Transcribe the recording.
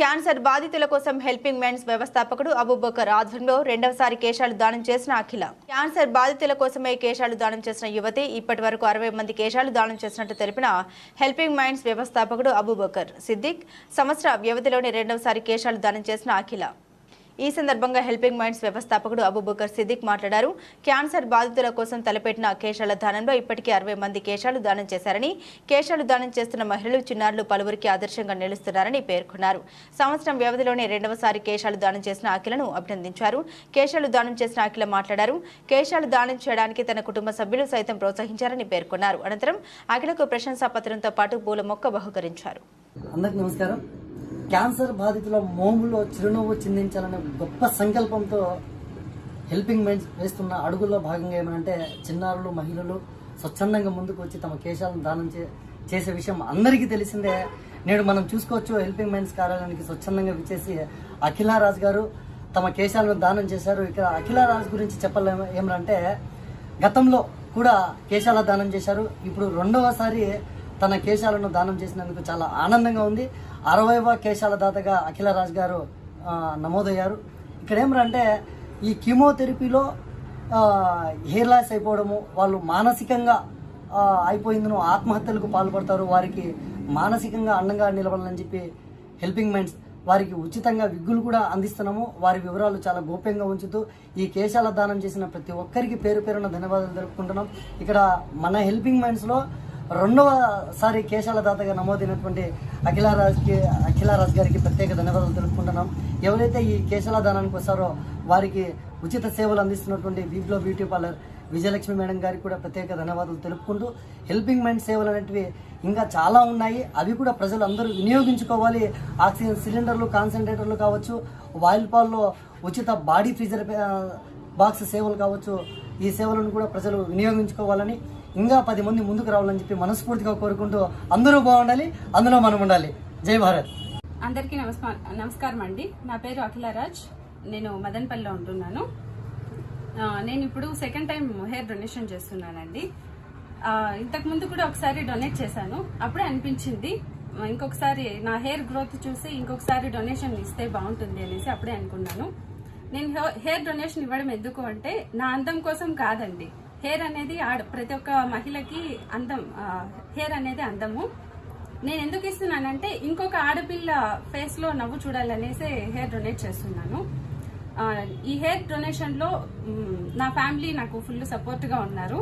Cancer బాధితుల కోసం helping minds వ్యవస్థాపకుడు అబుబకర్ ఆధ్వర్యంలో రెండవసారి కేశాలు దానం చేసిన అఖిల. క్యాన్సర్ బాధితుల కోసమే కేశాలు దానం చేసిన యువతి ఇప్పటి వరకు అరవై మంది కేశాలు దానం చేసినట్టు తెలిపిన హెల్పింగ్ మైండ్స్ వ్యవస్థాపకుడు అబుబకర్ సిద్దిక్ సంవత్సర వ్యవధిలోని రెండవసారి కేశాలు దానం చేసిన అఖిల. ఈ సందర్భంగా హెల్పింగ్ మైండ్స్ వ్యవస్థాపకుడు అబుబకర్ సిద్దిక్ మాట్లాడారు. క్యాన్సర్ బాధితుల కోసం తలపెట్టిన కేశాల దానంలో ఇప్పటికే అరవై మంది కేశాలు దానం చేశారని కేశాలు దానం చేస్తున్న మహిళలు చిన్నారులు పలువురికి ఆదర్శంగా నిలుస్తున్నారని పేర్కొన్నారు. సంవత్సరం వ్యవధిలోనే రెండవసారి కేశాలు దానం చేసిన అఖిలను అభినందించారు. కేశాలు దానం చేసిన అఖిల మాట్లాడారు. కేశాలు దానం చేయడానికి తన కుటుంబ సభ్యులు సైతం ప్రోత్సహించారని పేర్కొన్నారు. అనంతరం అఖిలకు ప్రశంసా పత్రంతో పాటు పూల మొక్క బహుకరించారు. అందరికి నమస్కారం. క్యాన్సర్ బాధితుల మోములో చిరునవ్వు చిందించాలనే గొప్ప సంకల్పంతో హెల్పింగ్ మైండ్స్ వేస్తున్న అడుగుల్లో భాగంగా ఏమంటే చిన్నారులు మహిళలు స్వచ్ఛందంగా ముందుకు వచ్చి తమ కేశాలను దానం చే చేసే విషయం అందరికీ తెలిసిందే. నేడు మనం చూసుకోవచ్చు హెల్పింగ్ మైండ్స్ కార్యాలయానికి స్వచ్ఛందంగా విచ్చేసి అఖిలారాజ్ గారు తమ కేశాలను దానం చేశారు. ఇక్కడ అఖిలారాజ్ గురించి చెప్పలేము. ఏమంటే గతంలో కూడా కేశాల దానం చేశారు. ఇప్పుడు రెండవసారి తన కేశాలను దానం చేసినందుకు చాలా ఆనందంగా ఉంది. అరవైవ కేశాల దాతగా అఖిలరాజ్ గారు నమోదయ్యారు. ఇక్కడ ఏమంటే ఈ కీమోథెరపీలో హెయిర్ లాస్ అయిపోవడము వాళ్ళు మానసికంగా అయిపోయిందను ఆత్మహత్యలకు పాల్పడతారు వారికి మానసికంగా అండంగా నిలబడాలని చెప్పి హెల్పింగ్ మైండ్స్ వారికి ఉచితంగా విగ్గులు కూడా అందిస్తున్నాము. వారి వివరాలు చాలా గోప్యంగా ఉంచుతూ ఈ కేశాల దానం చేసిన ప్రతి ఒక్కరికి పేరు పేరున ధన్యవాదాలు జరుపుకుంటున్నాం ఇక్కడ మన హెల్పింగ్ మైండ్స్లో రెండవసారి కేశాల దాతగా నమోదైనటువంటి అఖిలారాజ్కి అఖిలారాజ్ గారికి ప్రత్యేక ధన్యవాదాలు తెలుపుకుంటున్నాం. ఎవరైతే ఈ కేశాల దానానికి వస్తారో వారికి ఉచిత సేవలు అందిస్తున్నటువంటి బీబ్లో బ్యూటీ పార్లర్ విజయలక్ష్మి మేడం గారికి కూడా ప్రత్యేక ధన్యవాదాలు తెలుపుకుంటూ హెల్పింగ్ మైండ్ సేవలు అనేటివి ఇంకా చాలా ఉన్నాయి. అవి కూడా ప్రజలు అందరూ వినియోగించుకోవాలి. ఆక్సిజన్ సిలిండర్లు కాన్సన్ట్రేటర్లు కావచ్చు వాయిల్ పాల్లో ఉచిత బాడీ ఫ్రీజర్ బాక్స్ సేవలు కావచ్చు. ఈ సేవలను కూడా ప్రజలు వినియోగించుకోవాలని ఇంకా పది మంది ముందుకు రావాలని చెప్పి మనస్ఫూర్తిగా కోరుకుంటూ అందరూ బాగుండాలి అందులో మనం ఉండాలి. జై భారత్. అందరికీ నమస్కా నమస్కారం అండి. నా పేరు అఖిలరాజ్. నేను మదన్పల్లిలో ఉంటున్నాను. నేను ఇప్పుడు సెకండ్ టైం హెయిర్ డొనేషన్ చేస్తున్నానండి. ఇంతకుముందు కూడా ఒకసారి డొనేట్ చేశాను. అప్పుడే అనిపించింది ఇంకొకసారి నా హెయిర్ గ్రోత్ చూసి ఇంకొకసారి డొనేషన్ ఇస్తే బాగుంటుంది అనేసి అప్పుడే అనుకున్నాను. నేను హెయిర్ డొనేషన్ ఇవ్వడం ఎందుకు అంటే నా అందం కోసం కాదండి. హెయిర్ అనేది ఆడ ప్రతి ఒక్క మహిళకి అందం హెయిర్ అనేది అందము. నేను ఎందుకు ఇస్తున్నానంటే ఇంకొక ఆడపిల్ల ఫేస్లో నవ్వు చూడాలనేసి హెయిర్ డొనేట్ చేస్తున్నాను. ఈ హెయిర్ డొనేషన్లో నా ఫ్యామిలీ నాకు ఫుల్ సపోర్ట్గా ఉన్నారు.